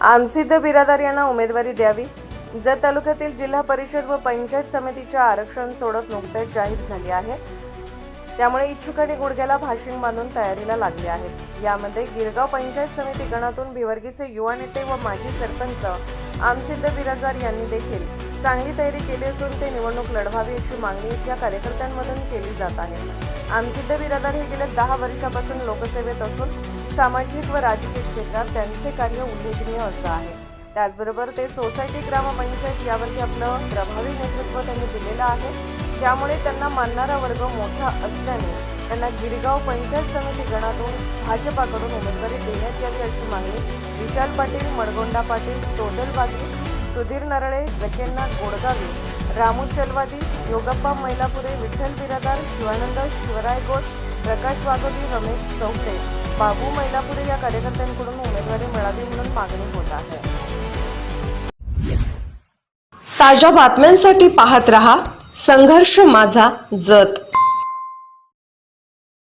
आमसिद्ध बिरादार यांना उमेदवारी द्यावी. जत तालुक्यातील जिल्हा परिषद व पंचायत समितीच्या आरक्षण सोडत नुकतेच जाहीर झाली आहे. त्यामुळे इच्छुकांनी गुडघ्याला भाषिंग बांधून तयारीला लागले आहेत यामध्ये गिरगाव पंचायत समिती गणातून भिवर्गीचे युवा नेते व माजी सरपंच आमसिद्ध बिराजार यांनी देखील चांगली तयारी केली असून ते निवडणूक लढवावी अशी मागणी या कार्यकर्त्यांमधून केली जात आहे. आमसिद्ध बिरादार हे गेल्या दहा वर्षापासून लोकसेवेत असून सामाजिक व राजकीय क्षेत्रात त्यांचे कार्य उल्लेखनीय असं आहे. त्याचबरोबर ते सोसायटी ग्रामपंचायत यावरती आपलं प्रभावी नेतृत्व त्यांनी दिलेलं आहे. त्यामुळे त्यांना मानणारा वर्ग मोठा असल्याने त्यांना गिरगाव पंचायत समिती गणातून भाजपाकडून उमेदवारी देण्यात यावी अशी मागणी विशाल पाटील मडगोंडा पाटील टोटल पाटील सुधीर नरळे जकेन्नाथ गोडगावी रामू चलवादी योगप्पा मैलापुरे विठ्ठल बिरादार शिवानंद शिवराय गोट प्रकाश वाघोली रमेश चौथे बाबू मैलापुरे या कार्यकर्त्यांकडून उमेदवारी मिळावी म्हणून मागणी होत आहे. ताज्या बातम्यांसाठी पाहत रहा संघर्ष माझा जत.